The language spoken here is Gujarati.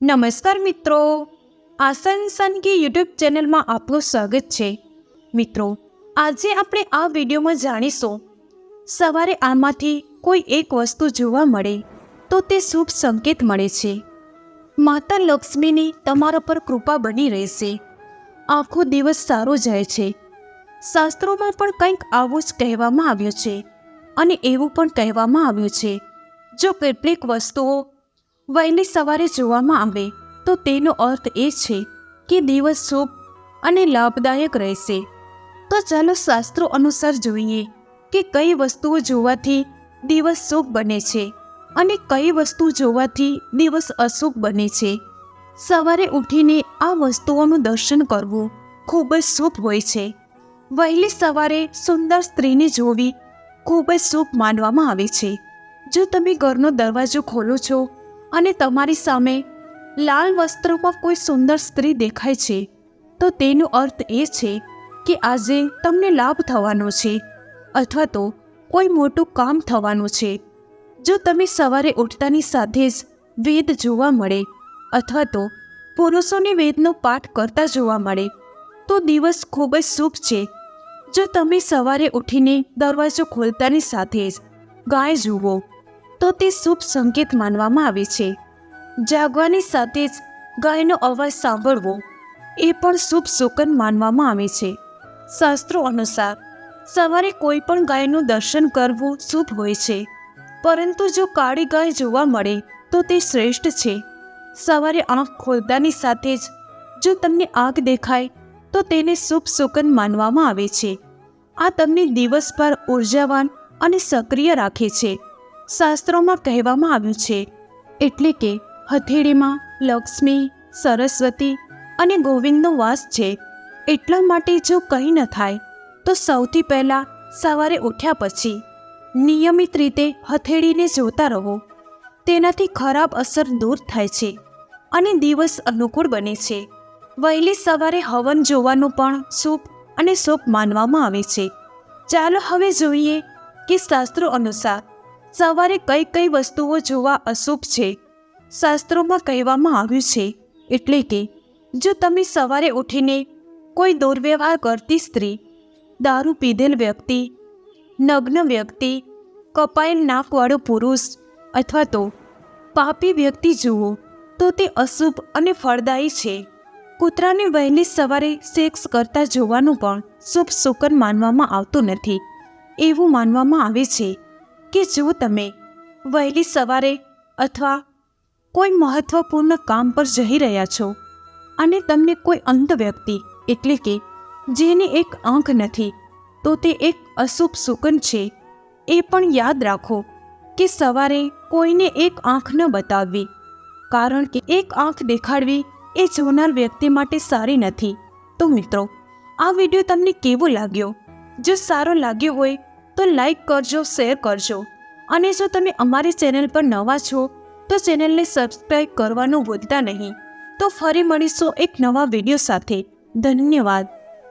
નમસ્કાર મિત્રો. આસન સનકી યુટ્યુબ ચેનલમાં આપનું સ્વાગત છે. મિત્રો, આજે આપણે આ વિડીયોમાં જાણીશું, સવારે આમાંથી કોઈ એક વસ્તુ જોવા મળે તો તે શુભ સંકેત મળે છે. માતા લક્ષ્મીની તમારા પર કૃપા બની રહેશે. આખો દિવસ સારો જાય છે. શાસ્ત્રોમાં પણ કંઈક આવું જ કહેવામાં આવ્યું છે અને એવું પણ કહેવામાં આવ્યું છે. જો કેટલીક વસ્તુઓ વહેલી સવારે જોવામાં આવે તો તેનો અર્થ એ છે કે દિવસ શુભ અને લાભદાયક રહેશે. તો ચાલો શાસ્ત્રો અનુસાર જોઈએ કે કઈ વસ્તુઓ જોવાથી દિવસ શુભ બને છે અને કઈ વસ્તુ જોવાથી દિવસ અશુભ બને છે. સવારે ઉઠીને આ વસ્તુઓનું દર્શન કરવું ખૂબ જ શુભ હોય છે. વહેલી સવારે સુંદર સ્ત્રીને જોવી ખૂબ જ શુભ માનવામાં આવે છે. જો તમે ઘરનો દરવાજો ખોલો છો અને તમારી સામે લાલ વસ્ત્રોમાં કોઈ સુંદર સ્ત્રી દેખાય છે, તો તેનો અર્થ એ છે કે આજે તમને લાભ થવાનો છે અથવા તો કોઈ મોટું કામ થવાનું છે. જો તમે સવારે ઉઠતાની સાથે જ વેદ જોવા મળે અથવા તો પુરુષોને વેદનો પાઠ કરતા જોવા મળે, તો દિવસ ખૂબ જ શુભ છે. જો તમે સવારે ઉઠીને દરવાજો ખોલતાની સાથે જ ગાય જુઓ તો તે શુભ સંકેત માનવામાં આવે છે. જાગવાની સાથે જ ગાયનો અવાજ સાંભળવો એ પણ શુભ શુકન માનવામાં આવે છે. શાસ્ત્રો અનુસાર, સવારે કોઈ પણ ગાયનું દર્શન કરવું શુભ હોય છે. પરંતુ જો કાળી ગાય જોવા મળે, તો તે શ્રેષ્ઠ છે. સવારે આંખ ખોલતાની સાથે જ જો તમને આગ દેખાય, તો તેને શુભ શુકન માનવામાં આવે છે. આ તમને દિવસભર ઉર્જાવાન અને સક્રિય રાખે છે. શાસ્ત્રોમાં કહેવામાં આવ્યું છે, એટલે કે હથેળીમાં લક્ષ્મી, સરસ્વતી અને ગોવિંદનો વાસ છે. એટલા માટે જો કંઈ ન થાય, તો સૌથી પહેલાં સવારે ઉઠ્યા પછી નિયમિત રીતે હથેળીને જોતા રહો. તેનાથી ખરાબ અસર દૂર થાય છે અને દિવસ અનુકૂળ બને છે. વહેલી સવારે હવન જોવાનું પણ શુભ અને શુભ માનવામાં આવે છે. ચાલો હવે જોઈએ કે શાસ્ત્રો અનુસાર સવારે કઈ કઈ વસ્તુઓ જોવા અશુભ છે? શાસ્ત્રોમાં કહેવામાં આવ્યું છે, એટલે કે, જો તમે સવારે ઉઠીને કોઈ દુર્વ્યવહાર કરતી સ્ત્રી, દારૂ પીધેલ વ્યક્તિ, નગ્ન વ્યક્તિ, કપાયેલ નાકવાળો પુરુષ અથવા તો પાપી વ્યક્તિ જુઓ, તો તે અશુભ અને ફળદાયી છે. કૂતરાને વહેલી સવારે સેક્સ કરતા જોવાનું પણ શુભ શુકન માનવામાં આવતું નથી. એવું માનવામાં આવે છે. કે જો તમે વહેલી સવારે અથવા કોઈ મહત્વપૂર્ણ કામ પર જઈ રહ્યા છો અને તમને કોઈ અંધ વ્યક્તિ એટલે કે જેને એક આંખ નથી, તો તે એક અશુભ સુકન છે, એ પણ યાદ રાખો કે સવારે કોઈને એક આંખ ન બતાવવી, કારણ કે એક આંખ દેખાડવી એ જોનાર વ્યક્તિ માટે સારી નથી. તો મિત્રો, આ વીડિયો તમને કેવો લાગ્યો? જો સારો લાગ્યો હોય તો લાઈક કરજો શેર કરજો. અને જો તમે અમારી ચેનલ પર નવા છો, તો ચેનલને સબસ્ક્રાઈબ કરવાનું ભૂલતા નહીં. તો ફરી મળીશું એક નવા વીડિયો સાથે. ધન્યવાદ.